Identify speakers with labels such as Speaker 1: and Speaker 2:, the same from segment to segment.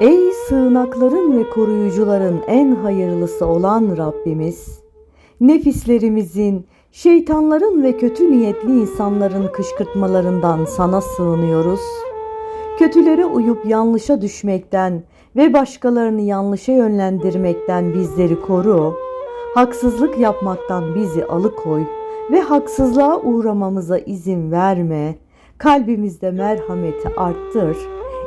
Speaker 1: Ey sığınakların ve koruyucuların en hayırlısı olan Rabbimiz, nefislerimizin, şeytanların ve kötü niyetli insanların kışkırtmalarından sana sığınıyoruz. Kötülere uyup yanlışa düşmekten ve başkalarını yanlışa yönlendirmekten bizleri koru. Haksızlık yapmaktan bizi alıkoy ve haksızlığa uğramamıza izin verme. Kalbimizde merhameti arttır.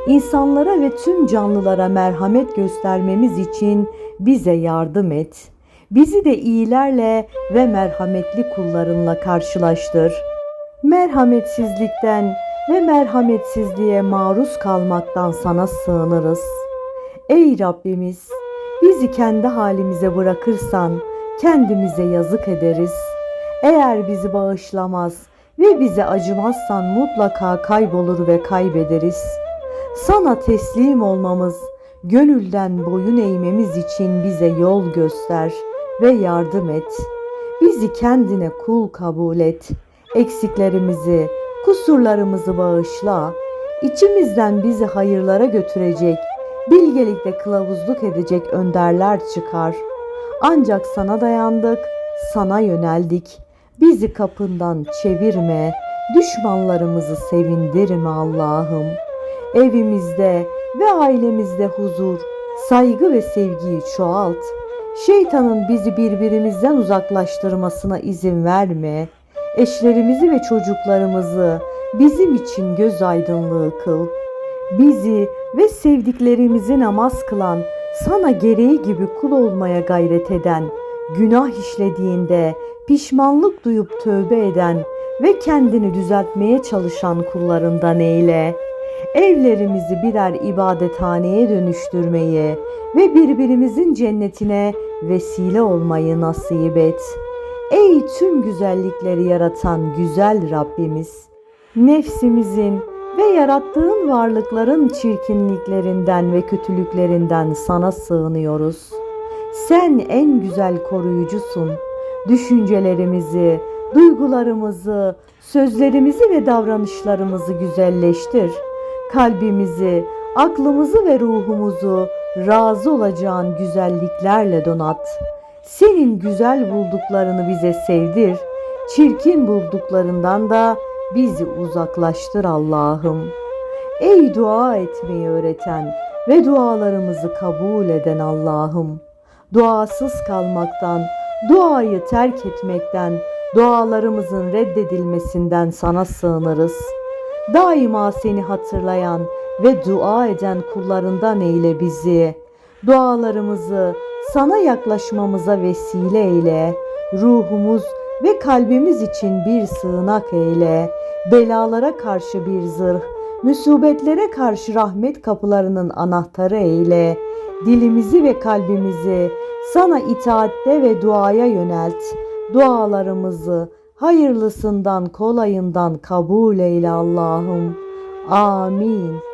Speaker 1: İnsanlara ve tüm canlılara merhamet göstermemiz için bize yardım et. Bizi de iyilerle ve merhametli kullarınla karşılaştır. Merhametsizlikten ve merhametsizliğe maruz kalmaktan sana sığınırız. Ey Rabbimiz, bizi kendi halimize bırakırsan kendimize yazık ederiz. Eğer bizi bağışlamaz ve bize acımazsan mutlaka kaybolur ve kaybederiz. Sana teslim olmamız, gönülden boyun eğmemiz için bize yol göster ve yardım et. Bizi kendine kul kabul et. Eksiklerimizi, kusurlarımızı bağışla. İçimizden bizi hayırlara götürecek, bilgelikte kılavuzluk edecek önderler çıkar. Ancak sana dayandık, sana yöneldik. Bizi kapından çevirme, düşmanlarımızı sevindirme Allah'ım. Evimizde ve ailemizde huzur, saygı ve sevgiyi çoğalt. Şeytanın bizi birbirimizden uzaklaştırmasına izin verme. Eşlerimizi ve çocuklarımızı bizim için göz aydınlığı kıl. Bizi ve sevdiklerimizi namaz kılan, sana gereği gibi kul olmaya gayret eden, günah işlediğinde pişmanlık duyup tövbe eden ve kendini düzeltmeye çalışan kullarından eyle. Evlerimizi birer ibadethaneye dönüştürmeyi ve birbirimizin cennetine vesile olmayı nasip et. Ey tüm güzellikleri yaratan güzel Rabbimiz! Nefsimizin ve yarattığın varlıkların çirkinliklerinden ve kötülüklerinden sana sığınıyoruz. Sen en güzel koruyucusun. Düşüncelerimizi, duygularımızı, sözlerimizi ve davranışlarımızı güzelleştir. Kalbimizi, aklımızı ve ruhumuzu razı olacağın güzelliklerle donat. Senin güzel bulduklarını bize sevdir. Çirkin bulduklarından da bizi uzaklaştır Allah'ım. Ey dua etmeyi öğreten ve dualarımızı kabul eden Allah'ım. Duasız kalmaktan, duayı terk etmekten, dualarımızın reddedilmesinden sana sığınırız. Daima seni hatırlayan ve dua eden kullarından eyle bizi. Dualarımızı sana yaklaşmamıza vesile eyle. Ruhumuz ve kalbimiz için bir sığınak eyle. Belalara karşı bir zırh, musibetlere karşı rahmet kapılarının anahtarı eyle. Dilimizi ve kalbimizi sana itaatte ve duaya yönelt. Dualarımızı hayırlısından kolayından kabul eyle Allah'ım. Amin.